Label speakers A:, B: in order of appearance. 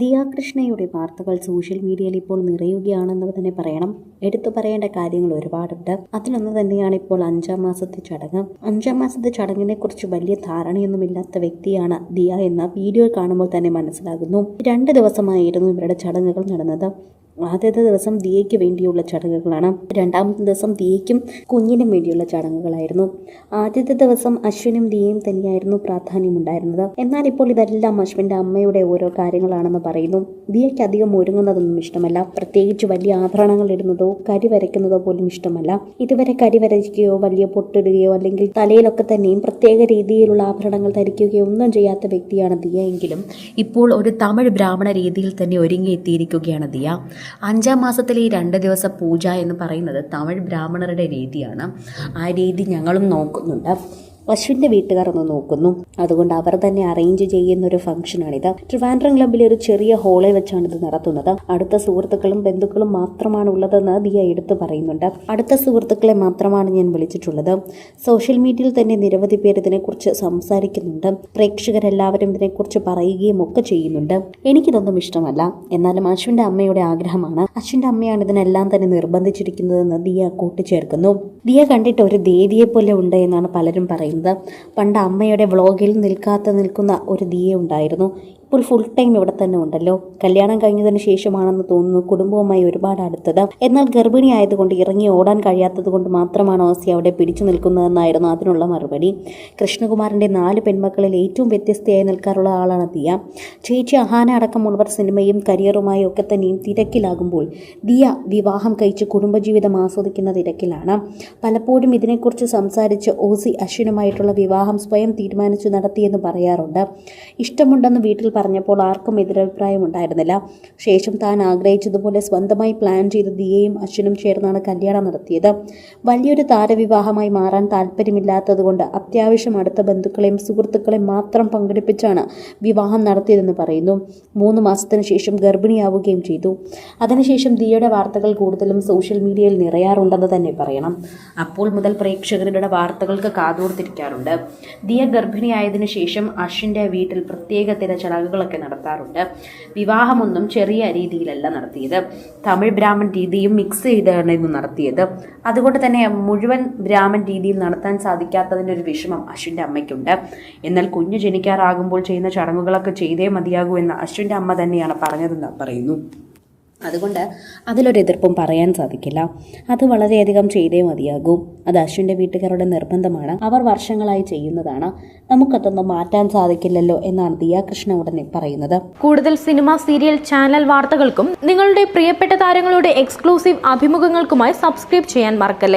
A: ദിയ കൃഷ്ണയുടെ വാർത്തകൾ സോഷ്യൽ മീഡിയയിൽ ഇപ്പോൾ നിറയുകയാണെന്ന് തന്നെ പറയണം. എടുത്തു പറയേണ്ട കാര്യങ്ങൾ ഒരുപാടുണ്ട്. അതിലൊന്ന് തന്നെയാണ് ഇപ്പോൾ അഞ്ചാം മാസത്തെ ചടങ്ങ്. അഞ്ചാം മാസത്തെ ചടങ്ങിനെ കുറിച്ച് വലിയ ധാരണയൊന്നുമില്ലാത്ത വ്യക്തിയാണ് ദിയ എന്ന വീഡിയോ കാണുമ്പോൾ തന്നെ മനസ്സിലാകുന്നു. രണ്ട് ദിവസമായിരുന്നു ഇവരുടെ ചടങ്ങുകൾ നടന്നത്. ആദ്യത്തെ ദിവസം ദിയയ്ക്ക് വേണ്ടിയുള്ള ചടങ്ങുകളാണ്. രണ്ടാമത്തെ ദിവസം ദിയയ്ക്കും കുഞ്ഞിനും വേണ്ടിയുള്ള ചടങ്ങുകളായിരുന്നു. ആദ്യത്തെ ദിവസം അശ്വിനും ദിയയും തന്നെയായിരുന്നു പ്രാധാന്യമുണ്ടായിരുന്നത് എന്നാൽ ഇപ്പോൾ ഇതെല്ലാം അശ്വിന്റെ അമ്മയുടെ ഓരോ കാര്യങ്ങളാണെന്ന് പറയുന്നു. ദിയയ്ക്ക് അധികം ഒരുങ്ങുന്നതൊന്നും ഇഷ്ടമല്ല. പ്രത്യേകിച്ച് വലിയ ആഭരണങ്ങൾ ഇടുന്നതോ കരി വരയ്ക്കുന്നതോ പോലും ഇഷ്ടമല്ല. ഇതുവരെ കരി വരയ്ക്കുകയോ വലിയ പൊട്ടിടുകയോ അല്ലെങ്കിൽ തലയിലൊക്കെ തന്നെയും പ്രത്യേക രീതിയിലുള്ള ആഭരണങ്ങൾ ധരിക്കുകയോ ഒന്നും ചെയ്യാത്ത വ്യക്തിയാണ് ദിയ എങ്കിലും ഇപ്പോൾ ഒരു തമിഴ് ബ്രാഹ്മണ രീതിയിൽ തന്നെ ഒരുങ്ങിയെത്തിയിരിക്കുകയാണ് ദിയ. അഞ്ചാം മാസത്തിലെ ഈ രണ്ട് ദിവസം പൂജ എന്ന് പറയുന്നത് തമിഴ് ബ്രാഹ്മണരുടെ രീതിയാണ്. ആ രീതി ഞങ്ങളും നോക്കുന്നുണ്ട്. അശ്വിന്റെ വീട്ടുകാർ ഒന്ന് നോക്കുന്നു. അതുകൊണ്ട് അവർ തന്നെ അറേഞ്ച് ചെയ്യുന്ന ഒരു ഫംഗ്ഷനാണിത് ട്രിവാൻഡ്രം ക്ലബ്ബിൽ ഒരു ചെറിയ ഹോളിൽ വെച്ചാണ് ഇത് നടത്തുന്നത്. അടുത്ത സുഹൃത്തുക്കളും ബന്ധുക്കളും മാത്രമാണ് ഉള്ളതെന്ന് ദിയ എടുത്തു പറയുന്നുണ്ട്. അടുത്ത സുഹൃത്തുക്കളെ മാത്രമാണ് ഞാൻ വിളിച്ചിട്ടുള്ളത്. സോഷ്യൽ മീഡിയയിൽ തന്നെ നിരവധി പേർ ഇതിനെക്കുറിച്ച് സംസാരിക്കുന്നുണ്ട്. പ്രേക്ഷകരെല്ലാവരും ഇതിനെക്കുറിച്ച് പറയുകയും ഒക്കെ ചെയ്യുന്നുണ്ട്. എനിക്കിതൊന്നും ഇഷ്ടമല്ല. എന്നാലും അശ്വിന്റെ അമ്മയുടെ ആഗ്രഹമാണ്. അശ്വിന്റെ അമ്മയാണ് ഇതിനെല്ലാം തന്നെ നിർബന്ധിച്ചിരിക്കുന്നതെന്ന് ദിയ കൂട്ടിച്ചേർക്കുന്നു. ദിയ കണ്ടിട്ട് ഒരു ദേവിയെ പോലെ ഉണ്ട് എന്നാണ് പലരും പറയുന്നത്. പണ്ട് അമ്മയുടെ വ്ളോഗിൽ നിൽക്കാത്ത നിൽക്കുന്ന ഒരു ദിയ ഉണ്ടായിരുന്നു. ഇപ്പോൾ ഫുൾ ടൈം ഇവിടെ തന്നെ ഉണ്ടല്ലോ. കല്യാണം കഴിഞ്ഞതിന് ശേഷമാണെന്ന് തോന്നുന്നു കുടുംബവുമായി ഒരുപാട് അടുത്തത്. എന്നാൽ ഗർഭിണി ആയതുകൊണ്ട് ഇറങ്ങി ഓടാൻ കഴിയാത്തത് കൊണ്ട് മാത്രമാണ് ഓസി അവിടെ പിടിച്ചു നിൽക്കുന്നതെന്നായിരുന്നു അതിനുള്ള മറുപടി. കൃഷ്ണകുമാറിന്റെ നാല് പെൺമക്കളിൽ ഏറ്റവും വ്യത്യസ്തയായി നിൽക്കാറുള്ള ആളാണ് ദിയ. ചേച്ചി അഹാന അടക്കമുള്ളവർ സിനിമയും കരിയറുമായി ഒക്കെ തന്നെയും തിരക്കിലാകുമ്പോൾ ദിയ വിവാഹം കഴിച്ച് കുടുംബജീവിതം ആസ്വദിക്കുന്ന തിരക്കിലാണ്. പലപ്പോഴും ഇതിനെക്കുറിച്ച് സംസാരിച്ച് ഓസി അശ്വിനുമായിട്ടുള്ള വിവാഹം സ്വയം തീരുമാനിച്ചു നടത്തിയെന്ന് പറയാറുണ്ട്. ഇഷ്ടമുണ്ടെന്ന് വീട്ടിൽ പറഞ്ഞപ്പോൾ ആർക്കും എതിരഭിപ്രായം ഉണ്ടായിരുന്നില്ല ശേഷം താൻ ആഗ്രഹിച്ചതുപോലെ സ്വന്തമായി പ്ലാൻ ചെയ്ത് ദിയയും അശ്വിനും ചേർന്നാണ് കല്യാണം നടത്തിയത്. വലിയൊരു താരവിവാഹമായി മാറാൻ താല്പര്യമില്ലാത്തതുകൊണ്ട് അത്യാവശ്യം അടുത്ത ബന്ധുക്കളെയും സുഹൃത്തുക്കളെയും മാത്രം പങ്കെടുപ്പിച്ചാണ് വിവാഹം നടത്തിയതെന്ന് പറയുന്നു. മൂന്ന് മാസത്തിന് ശേഷം ഗർഭിണിയാവുകയും ചെയ്തു. അതിനുശേഷം ദിയയുടെ വാർത്തകൾ കൂടുതലും സോഷ്യൽ മീഡിയയിൽ നിറയാറുണ്ടെന്ന് തന്നെ പറയണം. അപ്പോൾ മുതൽ പ്രേക്ഷകരുടെ വാർത്തകൾക്ക് കാതോർത്തിരിക്കാറുണ്ട്. ദിയ ഗർഭിണിയായതിനു ശേഷം അശ്വിന്റെ വീട്ടിൽ പ്രത്യേക തിര ചടങ്ങുകളൊക്കെ നടത്താറുണ്ട്. വിവാഹമൊന്നും ചെറിയ രീതിയിലല്ല നടത്തിയത്. തമിഴ് ബ്രാഹ്മൺ രീതിയും മിക്സ് ചെയ്താണ് ഇന്ന് നടത്തിയത്. അതുകൊണ്ട് തന്നെ മുഴുവൻ ബ്രാഹ്മൺ രീതിയിൽ നടത്താൻ സാധിക്കാത്തതിന്റെ ഒരു വിഷമം അശ്വിന്റെ അമ്മയ്ക്കുണ്ട്. എന്നാൽ കുഞ്ഞു ജനിക്കാറാകുമ്പോൾ ചെയ്യുന്ന ചടങ്ങുകളൊക്കെ ചെയ്തേ മതിയാകൂ എന്ന് അശ്വിന്റെ അമ്മ തന്നെയാണ് പറഞ്ഞതെന്ന് പറയുന്നു. അതുകൊണ്ട് അതിലൊരു എതിർപ്പും പറയാൻ സാധിക്കില്ല. അത് വളരെയധികം ചെയ്തേ മതിയാകൂ. അത് അശ്വിന്റെ വീട്ടുകാരുടെ നിർബന്ധമാണ്. അവർ വർഷങ്ങളായി ചെയ്യുന്നതാണ്. നമുക്കതൊന്നും മാറ്റാൻ സാധിക്കില്ലല്ലോ എന്നാണ് ദിയാകൃഷ്ണ ഉടനെ പറയുന്നത്.
B: കൂടുതൽ സിനിമ സീരിയൽ ചാനൽ വാർത്തകൾക്കും നിങ്ങളുടെ പ്രിയപ്പെട്ട താരങ്ങളുടെ എക്സ്ക്ലൂസീവ് അഭിമുഖങ്ങൾക്കുമായി സബ്സ്ക്രൈബ് ചെയ്യാൻ മറക്കല്ലേ?